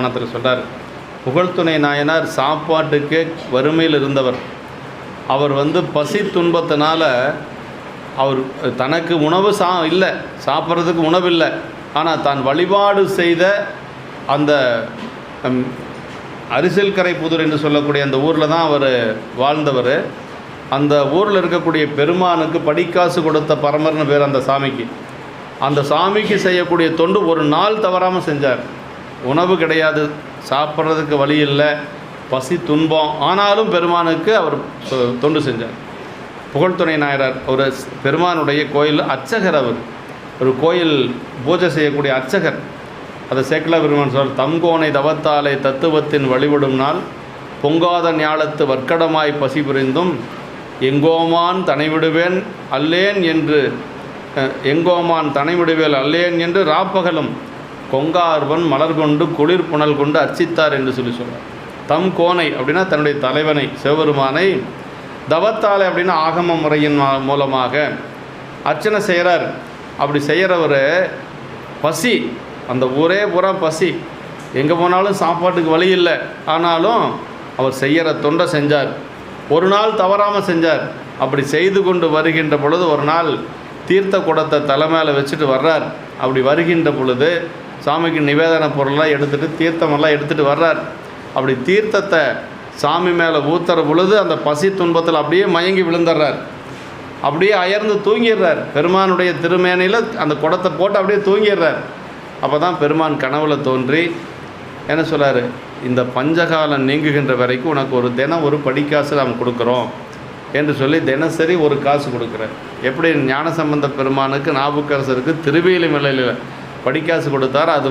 புராணத்தில் சொல்கிறார் புகழ்துணை நாயனார் சாப்பாட்டுக்கு வறுமையில் இருந்தவர். அவர் வந்து பசி துன்பத்தினால அவர் தனக்கு உணவு சா இல்லை சாப்பிட்றதுக்கு உணவு இல்லை. ஆனால் தான் வழிபாடு செய்த அந்த அரிசல்கரை புதூர் என்று சொல்லக்கூடிய அந்த ஊரில் தான் அவர் வாழ்ந்தவர். அந்த ஊரில் இருக்கக்கூடிய பெருமானுக்கு படிக்காசு கொடுத்த பரமர்னு பேர் அந்த சாமிக்கு. அந்த சாமிக்கு செய்யக்கூடிய தொண்டு ஒரு நாள் தவறாமல் செஞ்சார். உணவு கிடையாது சாப்பிட்றதுக்கு வழி இல்லை பசி துன்பம். ஆனாலும் பெருமானுக்கு அவர் தொ- தொண்டு செஞ்சார். புகழ்துணை நாயனார் ஒரு பெருமானுடைய கோயில் அர்ச்சகர் அவர். ஒரு கோயில் பூஜை செய்யக்கூடிய அர்ச்சகர். அதை சேக்கல பெருமான் சொல் தம்கோனை தவத்தாலே தத்துவத்தின் வழிபடும் நாள் பொங்காத ஞாலத்து வர்க்கடமாய் பசி புரிந்தும் எங்கோமான் தனைவிடுவேன் அல்லேன் என்று எங்கோமான் தனைவிடுவேல் அல்லேன் என்று ராப்பகலும் கொங்கார்வன் மலர் கொண்டு குளிர் புனல் கொண்டு அர்ச்சித்தார் என்று சொல்லி சொல்கிறார் தம் கோனை அப்படின்னா தன்னுடைய தலைவனை சிவபெருமானை தவத்தாலை அப்படின்னா ஆகம முறையின் மூலமாக அர்ச்சனை செய்கிறார் அப்படி செய்கிறவர் பசி அந்த ஊரே பூரா பசி. எங்கே போனாலும் சாப்பாட்டுக்கு வழி இல்லை. ஆனாலும் அவர் செய்கிற தொண்டை செஞ்சார். ஒரு நாள் தவறாமல் செஞ்சார். அப்படி செய்து கொண்டு வருகின்ற பொழுது ஒரு நாள் தீர்த்த குடத்தை தலை மேலே வச்சுட்டு வர்றார். அப்படி வருகின்ற பொழுது சாமிக்கு நிவேதன பொருள்லாம் எடுத்துகிட்டு தீர்த்தமெல்லாம் எடுத்துகிட்டு வர்றார். அப்படி தீர்த்தத்தை சாமி மேலே ஊத்துற பொழுது அந்த பசி துன்பத்தில் அப்படியே மயங்கி விழுந்துடுறார் அப்படியே அயர்ந்து தூங்கிடுறார் பெருமானுடைய திருமேனையில் அந்த குடத்தை போட்டு அப்படியே தூங்கிடுறார் அப்போ தான் பெருமான் கனவுல தோன்றி என்ன சொல்கிறார் இந்த பஞ்சகாலம் நீங்குகின்ற வரைக்கும் உனக்கு ஒரு தினம் ஒரு படிக்காசு நாம் கொடுக்குறோம் என்று சொல்லி தினசரி ஒரு காசு கொடுக்குறேன் எப்படி? ஞானசம்பந்த பெருமானுக்கு நாபுக்கரசருக்கு திருவேலி மலையில் படிக்காசு கொடுத்தார் அது